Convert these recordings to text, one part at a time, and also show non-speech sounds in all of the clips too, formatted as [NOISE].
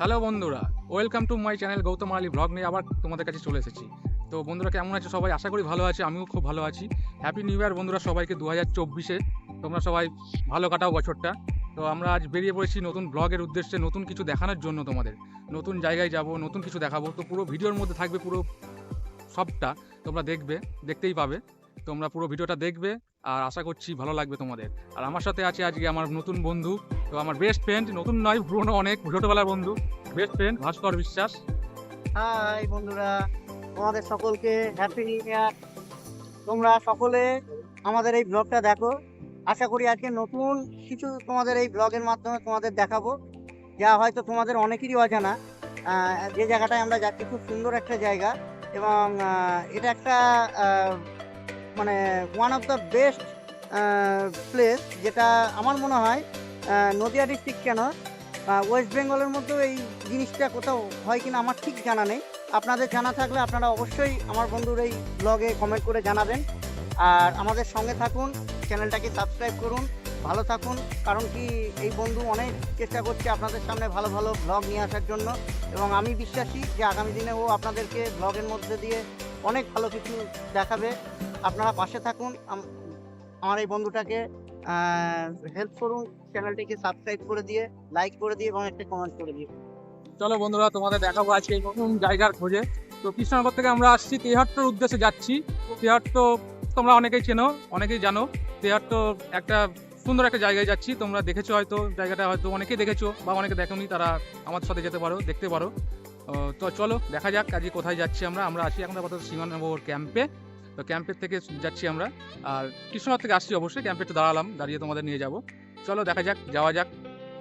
Hello বন্ধুরা, welcome to my channel Gautam Ali vlog নিয়ে আবার তোমাদের কাছে চলে এসেছি। তো বন্ধুরা, কেমন আছে সবাই? আশা করি ভালো আছে, আমিও খুব ভালো আছি। হ্যাপি নিউ ইয়ার বন্ধুরা সবাইকে দু হাজার চব্বিশে। তোমরা সবাই ভালো কাটাও বছরটা। তো আমরা আজ বেরিয়ে পড়েছি নতুন ব্লগের উদ্দেশ্যে, নতুন কিছু দেখানোর জন্য তোমাদের। নতুন জায়গায় যাব, নতুন কিছু দেখাবো। তো পুরো ভিডিওর মধ্যে থাকবে পুরো সবটা, তোমরা দেখবে, দেখতেই পাবে। তোমরা পুরো ভিডিওটা দেখবে আর আশা করছি ভালো লাগবে তোমাদের। আর আমার সাথে আছে আজকে আমার নতুন বন্ধু, তো আমার বেস্ট ফ্রেন্ড নতুন নয়, পুরনো অনেক, ছোটোবেলার বন্ধু। বেস্ট ফ্রেন্ড ভাস্কর বিশ্বাস। হাই বন্ধুরা। তোমাদের সকলকে হ্যাপি নিউ ইয়ার তোমরা সকলে আমাদের এই ব্লগটা দেখো। আশা করি আজকে নতুন কিছু তোমাদের এই ব্লগের মাধ্যমে তোমাদের দেখাবো। যা হয়তো তোমাদের অনেকেরই অজানা। যে জায়গাটায় আমরা যাচ্ছি খুব সুন্দর একটা জায়গা এবং এটা একটা মানে one of the best place যেটা আমার মনে হয় নদিয়া ডিস্ট্রিক্ট কেন ওয়েস্ট বেঙ্গলের মধ্যেও এই জিনিসটা কোথাও হয় কিনা আমার ঠিক জানা নেই। আপনাদের জানা থাকলে আপনারা অবশ্যই আমার বন্ধুর এই ব্লগে কমেন্ট করে জানাবেন। আর আমাদের সঙ্গে থাকুন চ্যানেলটাকে সাবস্ক্রাইব করুন, ভালো থাকুন, কারণ কি এই বন্ধু অনেক চেষ্টা করছে আপনাদের সামনে ভালো ভালো ব্লগ নিয়ে আসার জন্য। এবং আমি বিশ্বাসী যে আগামী দিনে ও আপনাদেরকে ব্লগের মধ্যে দিয়ে অনেক ভালো কিছু দেখাবে। আপনারা পাশে থাকুন। আমার এই বন্ধুটাকে হেল্প করুন চ্যানেলটিকে সাবস্ক্রাইব করে দিয়ে লাইক করে দিয়ে এবং একটা কমেন্ট করে দিয়ে। চলো বন্ধুরা, তোমাদের দেখাবো আজকে নতুন জায়গার খোঁজে। তো কৃষ্ণনগর থেকে আমরা আসছি, তেহাট্টর উদ্দেশ্যে যাচ্ছি। তেহাট্ট, তোমরা অনেকেই চেনো, অনেকেই জানো। তেহাট্ট একটা সুন্দর একটা জায়গায় যাচ্ছি। তোমরা দেখেছ হয়তো, জায়গাটা হয়তো অনেকেই দেখেছ বা অনেকে দেখোনি। তারা আমাদের সাথে যেতে পারো, দেখতে পারো। তো চলো, দেখা যাক আজকে কোথায় যাচ্ছি আমরা। আমরা আসি এখন আপাতত সিংহনগর ক্যাম্পে তো ক্যাম্পের থেকে যাচ্ছি আমরা। আর কৃষ্ণনগর থেকে আসছি অবশ্যই। ক্যাম্পে একটু দাঁড়ালাম, দাঁড়িয়ে তোমাদের নিয়ে যাব। চলো, দেখা যাক, যাওয়া যাক।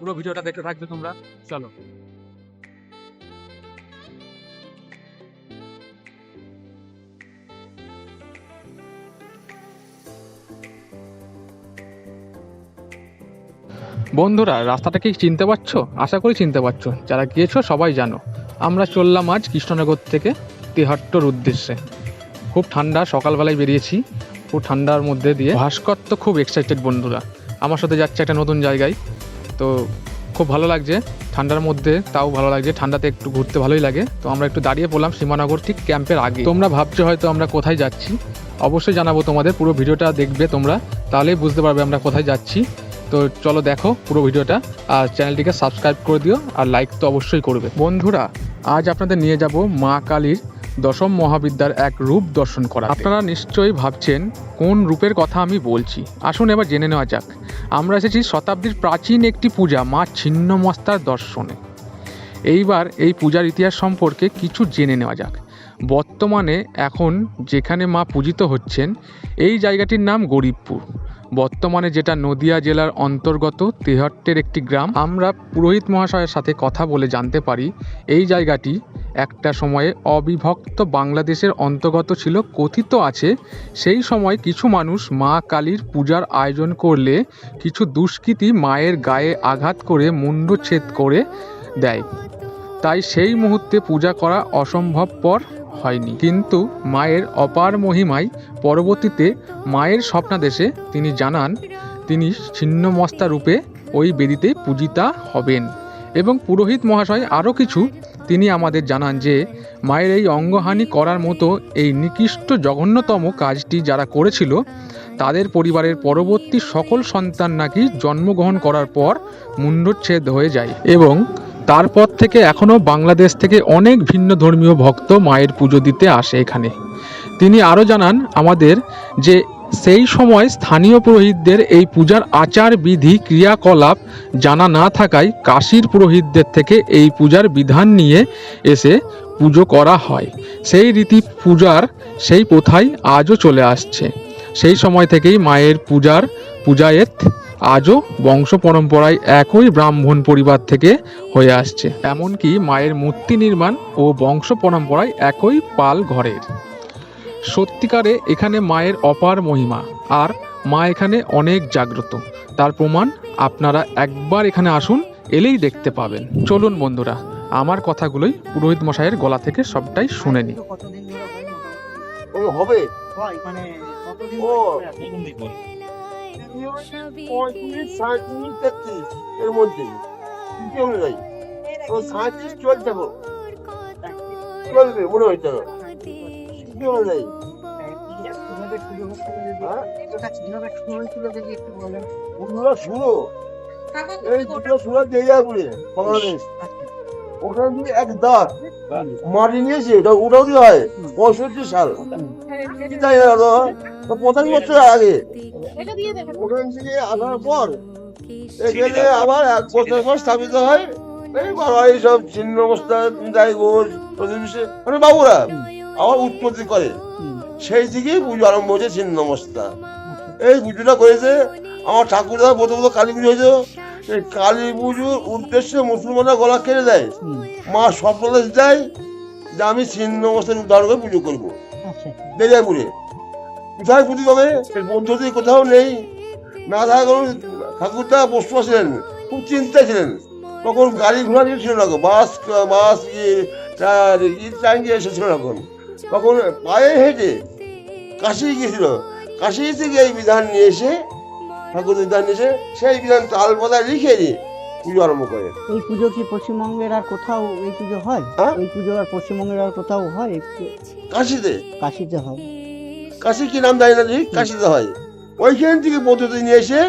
পুরো ভিডিওটা দেখতে থাকবে তোমরা। চলো। বন্ধুরা, রাস্তাটা কি চিনতে পারছ? আশা করি চিনতে পারছ। যারা গিয়েছো, সবাই জানো। আমরা চললাম আজ কৃষ্ণনগর থেকে তেহাট্টর উদ্দেশ্যে। খুব ঠান্ডা, সকালবেলায় বেরিয়েছি, খুব ঠান্ডার মধ্যে দিয়ে। ভাস্কর তো খুব এক্সাইটেড বন্ধুরা। আমার সাথে যাচ্ছে একটা নতুন জায়গায়। তো খুব ভালো লাগছে, ঠান্ডার মধ্যে তাও ভালো লাগছে, ঠান্ডাতে একটু ঘুরতে ভালোই লাগে। তো আমরা একটু দাঁড়িয়ে পড়লাম সীমানগর ঠিক ক্যাম্পের আগে। তোমরা ভাবছ হয়তো আমরা কোথায় যাচ্ছি। অবশ্যই জানাব তোমাদের, পুরো ভিডিওটা দেখবে তোমরা, তাহলেই বুঝতে পারবে আমরা কোথায় যাচ্ছি। তো চলো দেখো পুরো ভিডিওটা, আর চ্যানেলটিকে সাবস্ক্রাইব করে দিও, আর লাইক তো অবশ্যই করবে। বন্ধুরা, আজ আপনাদের নিয়ে যাব মা কালীর দশম মহাবিদ্যার এক রূপ দর্শন করা আপনারা নিশ্চয়ই ভাবছেন, কোন রূপের কথা আমি বলছি? আসুন এবার জেনে নেওয়া যাক। আমরা এসেছি শতাব্দীর প্রাচীন একটি পূজা, মা ছিন্নমস্তার দর্শনে। এইবার এই পূজার ইতিহাস সম্পর্কে কিছু জেনে নেওয়া যাক। বর্তমানে এখন যেখানে মা পূজিত হচ্ছেন, এই জায়গাটির নাম গরিবপুর। বর্তমানে যেটা নদিয়া জেলার অন্তর্গত তেহট্টের একটি গ্রাম, আমরা পুরোহিত মহাশয়ের সাথে কথা বলে জানতে পারি, এই জায়গাটি একটা সময়ে অবিভক্ত বাংলাদেশের অন্তর্গত ছিল, কথিত আছে, সেই সময় কিছু মানুষ মা কালীর পূজার আয়োজন করলে কিছু দুষ্কৃতী মায়ের গায়ে আঘাত করে, মুন্ডচ্ছেদ করে দেয়। তাই সেই মুহূর্তে পূজা করা অসম্ভবপর হয়নি। কিন্তু মায়ের অপার মহিমায় পরবর্তীতে মায়ের স্বপ্নাদেশে তিনি জানান, তিনি ছিন্নমস্তা রূপে ওই বেদিতে পূজিতা হবেন। এবং পুরোহিত মহাশয় আরও কিছু তিনি আমাদের জানান যে, মায়ের এই অঙ্গহানি করার মতো এই নিকৃষ্ট জঘন্যতম কাজটি যারা করেছিল, তাদের পরিবারের পরবর্তী সকল সন্তান নাকি জন্মগ্রহণ করার পর মুন্ডচ্ছেদ হয়ে যায় এবং তারপর থেকে এখনও বাংলাদেশ থেকে অনেক ভিন্ন ধর্মীয় ভক্ত মায়ের পুজো দিতে আসে এখানে। তিনি আরও জানান, আমাদের যে সেই সময় স্থানীয় পুরোহিতদের এই পূজার আচার বিধি ক্রিয়াকলাপ জানা না থাকায় কাশীর পুরোহিতদের থেকে এই পূজার বিধান নিয়ে এসে পুজো করা হয়। সেই রীতি পূজার সেই প্রথাই আজও চলে আসছে। সেই সময় থেকেই মায়ের পূজার পূজায়েত আজও বংশ পরম্পরায় একই ব্রাহ্মণ পরিবার থেকে হয়ে আসছে। এমনকি মায়ের মূর্তি নির্মাণ ও বংশ পরম্পরায় একই পাল ঘরের। সত্যিকারে এখানে মায়ের অপার মহিমা আর মা এখানে অনেক জাগ্রত। তার প্রমাণ আপনারা একবার এখানে আসুন এলেই দেখতে পাবেন। চলুন বন্ধুরা আমার কথাগুলোই পুরোহিত মশাইয়ের গলা থেকে সবটাই শুনে নি হয় হবে? মানে পঁয়ত্রিশ সাঁত্রিশ তেত্রিশ এর মধ্যে তিথি অনুযায়ী ও সাঁত্রিশ চলছে গো চলবে মনে কি হ্যাঁ? বলেন বন্ধুরা শুনো এই দুটো শুনো দেয়াপুরে বাংলাদেশ ওখানে যদি এক দাঁত মাটি নিয়েছে ওটা ওটাও কি হয়? পঁয়ষট্টি সাল। কি বছর আগে। ওখান থেকে আসার পর এখানে আবার এক বছর পর স্থাপিত হয়। এই বাবা এইসব ছিন্ন অবস্থা যাই ঘোষ প্রতিবেশী। মানে বাবুরা আবার উৎপত্তি করে। সেই থেকেই পুজো আরম্ভ হয়েছে ছিন্ন অবস্থা। এই পুজোটা করেছে। আমার ঠাকুরদা প্রথমত কালী পুজো হয়েছে এই কালী পুজোর উদ্দেশ্যে মুসলমানরা গলা কেটে দেয়। মা স্বপ্নদেশ দেয় যে আমি ছিন্ন অবস্থায় করে পুজো করব। আচ্ছা। বেজাপুরে কোথায় পুজো হবে পদ্ধতি কোথাও নেই। না থাকা ঠাকুরদা বসু ছিলেন খুব চিন্তায় ছিলেন। তখন গাড়ি ঘোড়া কিছু ছিল না বাস বাস ইয়ে ট্রা- ই ট্রেন গিয়ে এসেছিল না তখন। তখন পায়ে হেঁটে কাশি গিয়েছিল। কাশি থেকে এই বিধান নিয়ে এসে ঠাকুর নিয়ে এসে সেই বিধান তাল পাতায় লিখে দিয়ে পুজো আরম্ভ করে। এই পুজো কি পশ্চিমবঙ্গের আর কোথাও এই পুজো হয়? হ্যাঁ? এই পুজো আর পশ্চিমবঙ্গের আর কোথাও হয়? কাশিতে? কাশিতে হয়। কাশি কি নাম জানি না ঠিক কাশিতে হয়। ওইখান থেকে পদ্ধতি নিয়ে এসে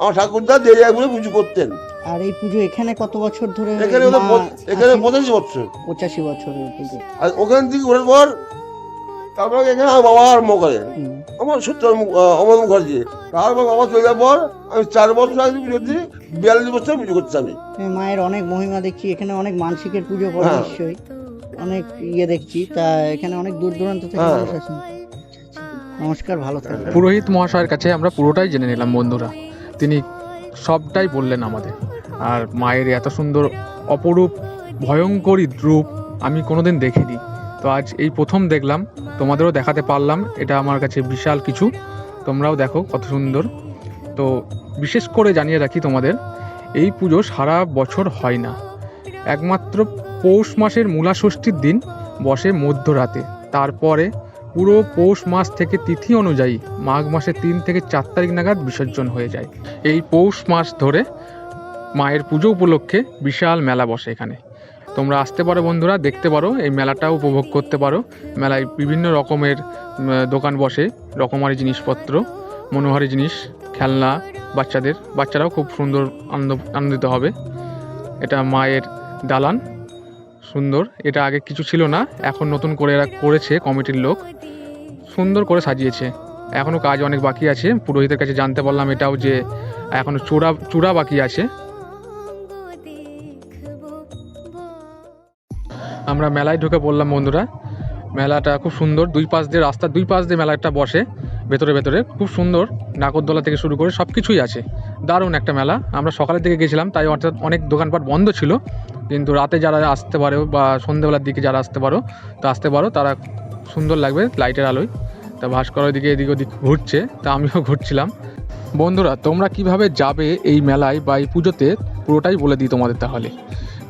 আমার ঠাকুরদা দেরিয়াগুলো পুজো করতেন। আর এই পুজো এখানে কত বছর ধরে এখানে এখানে পঁচাশি বছর। পঁচাশি বছরের পুজো। আর ওখান থেকে ওঠার পর তারপর এখানে আমার বাবা আরম্ভ করে। আমার সত্য অমর মুখার্জি তারপর বাবা চলে যাওয়ার পর আমি চার বছর আগে পুজো করছি বিয়াল্লিশ বছর পুজো করছি আমি। মায়ের অনেক মহিমা দেখছি এখানে অনেক মানসিকের পুজো করে হ্যাঁ। নিশ্চয়ই অনেক ইয়ে দেখছি তা এখানে অনেক দূর দূরান্ত থেকে হ্যাঁ। মানুষ আসেন। নমস্কার ভালো থাকবেন। পুরোহিত মহাশয়ের কাছে আমরা পুরোটাই জেনে নিলাম বন্ধুরা। তিনি সবটাই বললেন আমাদের। আর মায়ের এত সুন্দর অপরূপ ভয়ঙ্করী রূপ আমি কোনোদিন দেখিনি। তো আজ এই প্রথম দেখলাম, তোমাদেরও দেখাতে পারলাম, এটা আমার কাছে বিশাল কিছু। তোমরাও দেখো কত সুন্দর। তো বিশেষ করে জানিয়ে রাখি তোমাদের, এই পুজো সারা বছর হয় না। একমাত্র পৌষ মাসের মূলা ষষ্ঠীর দিন বসে মধ্যরাতে। তারপরে পুরো পৌষ মাস থেকে তিথি অনুযায়ী মাঘ মাসের তিন থেকে চার তারিখ নাগাদ বিসর্জন হয়ে যায়। এই পৌষ মাস ধরে মায়ের পুজো উপলক্ষে বিশাল মেলা বসে এখানে। তোমরা আসতে পারো বন্ধুরা, দেখতে পারো, এই মেলাটাও উপভোগ করতে পারো। মেলায় বিভিন্ন রকমের দোকান বসে, রকমারি জিনিসপত্র, মনোহারি জিনিস, খেলনা, বাচ্চাদের, বাচ্চারাও খুব সুন্দর আনন্দ, আনন্দিত হবে। এটা মায়ের দালান, সুন্দর। এটা আগে কিছু ছিল না, এখন নতুন করে এরা করেছে কমিটির লোক। সুন্দর করে সাজিয়েছে। এখনও কাজ অনেক বাকি আছে। পুরোহিতের কাছে জানতে পারলাম এটাও যে এখনও চূড়া চূড়া বাকি আছে। আমরা মেলায় ঢুকে পড়লাম, বন্ধুরা। মেলাটা খুব সুন্দর। দুই পাশ দিয়ে রাস্তার দুই পাশ দিয়ে মেলাটা বসে ভেতরে ভেতরে। খুব সুন্দর। নাগরদোলা থেকে শুরু করে সব কিছুই আছে। দারুণ একটা মেলা। আমরা সকালের দিকে গেছিলাম, তাই অর্থাৎ অনেক দোকানপাট বন্ধ ছিল। কিন্তু রাতে যারা আসতে পারো বা সন্ধ্যেবেলার দিকে যারা আসতে পারো, তা আসতে পারো, তারা সুন্দর লাগবে লাইটের আলোয়। তা ভাস্কর দিকে এদিক ওদিক ঘুরছে, তা আমিও [LAUGHS] ঘুরছিলাম। বন্ধুরা, তোমরা কীভাবে যাবে এই মেলায় বা এই পুজোতে? পুরোটাই বলে দিই তোমাদের তাহলে।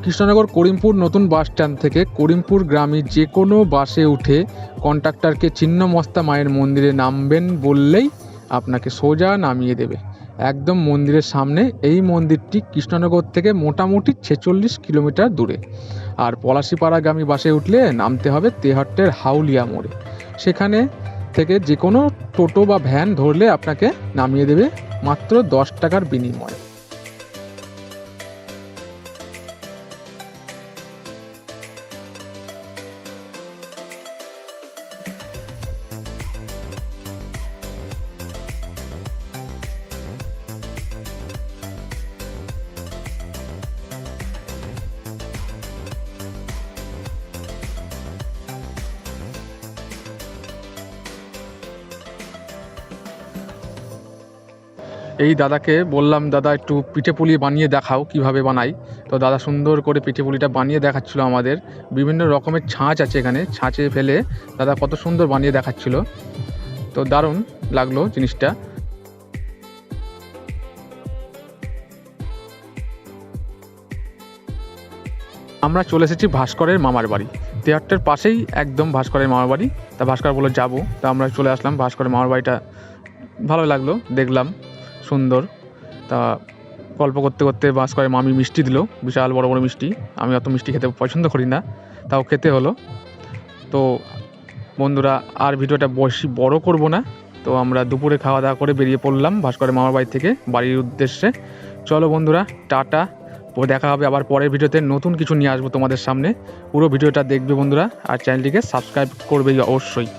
কৃষ্ণনগর করিমপুর নতুন বাস স্ট্যান্ড থেকে করিমপুর গ্রামে যে কোনো বাসে উঠে কন্ট্রাক্টরকে ছিন্নমস্তা মায়ের মন্দিরে নামবেন বললেই আপনাকে সোজা নামিয়ে দেবে। একদম মন্দিরের সামনে এই মন্দিরটি কৃষ্ণনগর থেকে মোটামুটি ছেচল্লিশ কিলোমিটার দূরে। আর পলাশিপাড়াগামী বাসে উঠলে নামতে হবে তেহট্টের হাউলিয়া মোড়ে। সেখানে থেকে যে কোনো টোটো বা ভ্যান ধরলে আপনাকে নামিয়ে দেবে মাত্র দশ টাকার বিনিময়ে। এই দাদাকে বললাম, দাদা, একটু পিঠে পুলি বানিয়ে দেখাও কীভাবে বানাই। তো দাদা সুন্দর করে পিঠে পুলিটা বানিয়ে দেখাচ্ছিল আমাদের। বিভিন্ন রকমের ছাঁচ আছে এখানে, ছাঁচে ফেলে দাদা কত সুন্দর বানিয়ে দেখাচ্ছিল। তো দারুণ লাগল জিনিসটা। আমরা চলে এসেছি ভাস্করের মামার বাড়ি। তেহাট্টের পাশেই একদম ভাস্করের মামার বাড়ি। তা ভাস্কর বলে যাব। তা আমরা চলে আসলাম ভাস্করের মামার বাড়িটা। ভালো লাগল, দেখলাম। সুন্দর। তা গল্প করতে করতে বাস করে মামি মিষ্টি দিল, বিশাল বড় বড় মিষ্টি। আমি অত মিষ্টি খেতে পছন্দ করি না, তাও খেতে হলো। তো বন্ধুরা, আর ভিডিওটা বেশি বড় করব না। তো আমরা দুপুরে খাওয়া দাওয়া করে বেরিয়ে পড়লাম ভাস্করের মামার বাড়ি থেকে বাড়ির উদ্দেশ্যে। চলো বন্ধুরা, টাটা। দেখা হবে আবার পরের ভিডিওতে নতুন কিছু নিয়ে আসব তোমাদের সামনে। পুরো ভিডিওটা দেখবে বন্ধুরা, আর চ্যানেলটিকে সাবস্ক্রাইব করবেই অবশ্যই।